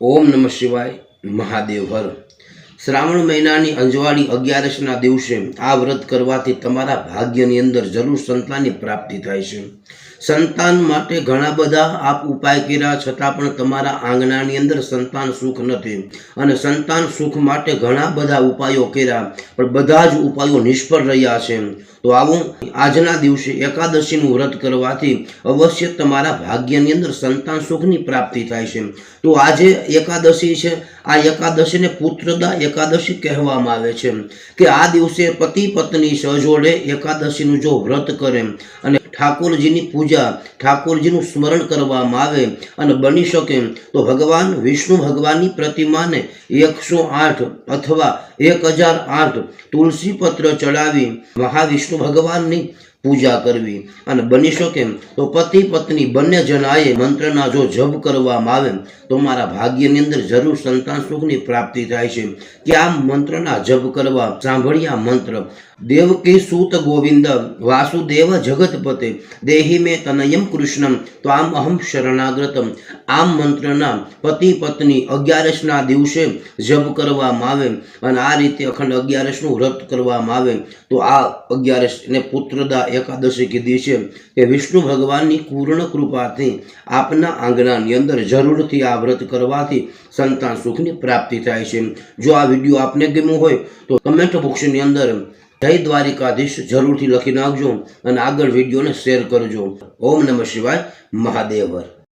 ઓમ નમઃ શિવાય મહાદેવ હર. શ્રાવણ મહિનાની અંજવાળી અગિયારસના દિવસે આ વ્રત કરવાથી તમારા ભાગ્યની અંદર જરૂર સંતાનની પ્રાપ્તિ થાય છે. સંતાન માટે ઘણા બધા આપ ઉપાય કર્યા છતાં પણ તમારા આંગણાની અંદર સંતાન સુખ નથી. અને સંતાન સુખ માટે ઘણા બધા ઉપાયો કર્યા, પણ બધા જ ઉપાયો નિષ્ફળ રહ્યા છે. તો આવું, આજના દિવસે એકાદશીનું વ્રત કરવાથી અવશ્ય તમારા ભાગ્યની અંદર સંતાન સુખની પ્રાપ્તિ થાય છે. તો આજે એકાદશી છે. આ એકાદશીને પુત્રદા એકાદશી કહેવામાં આવે છે કે આ દિવસે પતિ પત્ની સહજોડે એકાદશીનું જો વ્રત કરે અને ઠાકોરજીની પૂજા, ઠાકોરજીનું સ્મરણ કરવામાં આવે અને બની શકે, તો ભગવાન વિષ્ણુ ભગવાનની પ્રતિમાને એકસો આઠ અથવા એક હજાર આઠ તુલસી પત્ર ચડાવી મહાવિષ્ણુ ભગવાનની પૂજા કરવી. અને બની શકે તો પતિ પત્ની બંને જણાએ મંત્રના જો જપ કરવામાં આવે, તો મારા ભાગ્યની અંદર જરૂર સંતાન સુખની પ્રાપ્તિ થાય છે. કે આ મંત્રના જપ કરવા? સાંભળ્યા મંત્ર. દેવકી સૂત ગોવિંદ, વાસુદેવ જગતપતે, દેહી મેં તનયમ કૃષ્ણમ તો આમ અહમ શરણાગ્રતમ આમ મંત્રના પતિ પત્ની અગિયારસના દિવસે જપ કરવામાં આવે અને આ રીતે અખંડ અગિયારસનું વ્રત કરવામાં આવે. તો આ અગિયારસને પુત્રદા એકાદશી કીધી છે કે વિષ્ણુ ભગવાનની પૂર્ણ કૃપાથી આપના આંગણાની અંદર જરૂરથી આ વ્રત કરવાથી સંતાન સુખની પ્રાપ્તિ થાય છે. જો આ વીડિયો આપને ગમ્યો હોય તો કમેન્ટ બોક્સની અંદર જય દ્વારિકાધીશ જરૂરથી લખી નાખજો અને આગળ વિડીયોને શેર કરજો. ઓમ નમઃ શિવાય મહાદેવર.